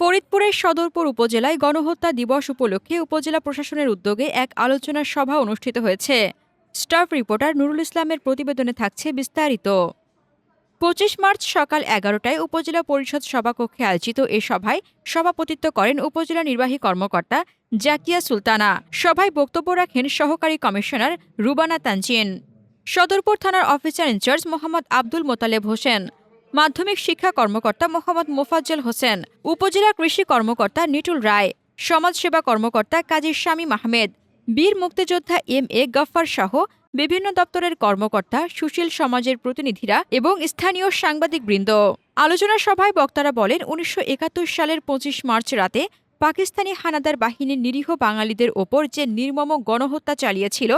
ফরিদপুরের সদরপুর উপজেলায় গণহত্যা দিবস উপলক্ষে উপজেলা প্রশাসনের উদ্যোগে এক আলোচনা সভা অনুষ্ঠিত হয়েছে। স্টাফ রিপোর্টার নুরুল ইসলামের প্রতিবেদনে থাকছে বিস্তারিত। পঁচিশ মার্চ সকাল এগারোটায় উপজেলা পরিষদ সভাকক্ষে আয়োজিত এ সভায় সভাপতিত্ব করেন উপজেলা নির্বাহী কর্মকর্তা জাকিয়া সুলতানা। সভায় বক্তব্য রাখেন সহকারী কমিশনার রুবানা তানজিন। সদরপুর থানার officer in charge Mohammad Abdul Motaleb Hossain. মাধ্যমিক শিক্ষা কর্মকর্তা মোহাম্মদ মোফাজ্জল হোসেন, উপজেলা কৃষি কর্মকর্তা নিটুল রায়, সমাজসেবা কর্মকর্তা কাজী শামীম আহমেদ, বীর মুক্তিযোদ্ধা এম এ গফফার সহ বিভিন্ন দপ্তরের কর্মকর্তা, সুশীল সমাজের প্রতিনিধিরা এবং স্থানীয় সাংবাদিকবৃন্দ। আলোচনা সভায় বক্তারা বলেন, উনিশশো একাত্তর সালের পঁচিশ মার্চ রাতে পাকিস্তানি হানাদার বাহিনীর নিরীহ বাঙালিদের ওপর যে নির্মম গণহত্যা চালিয়েছিল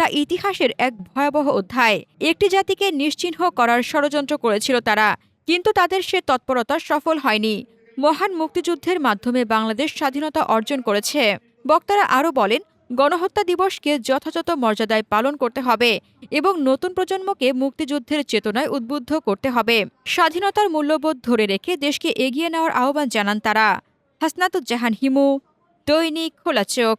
তা ইতিহাসের এক ভয়াবহ অধ্যায়। একটি জাতিকে নিশ্চিহ্ন করার ষড়যন্ত্র করেছিল তারা, কিন্তু তাদের সে তৎপরতা সফল হয়নি। মহান মুক্তিযুদ্ধের মাধ্যমে বাংলাদেশ স্বাধীনতা অর্জন করেছে। বক্তারা আরও বলেন, গণহত্যা দিবসকে যথাযথ মর্যাদায় পালন করতে হবে এবং নতুন প্রজন্মকে মুক্তিযুদ্ধের চেতনায় উদ্বুদ্ধ করতে হবে। স্বাধীনতার মূল্যবোধ ধরে রেখে দেশকে এগিয়ে নেওয়ার আহ্বান জানান তারা। হাসনাতুজ্জাহান হিমু, দৈনিক খোলা চোখ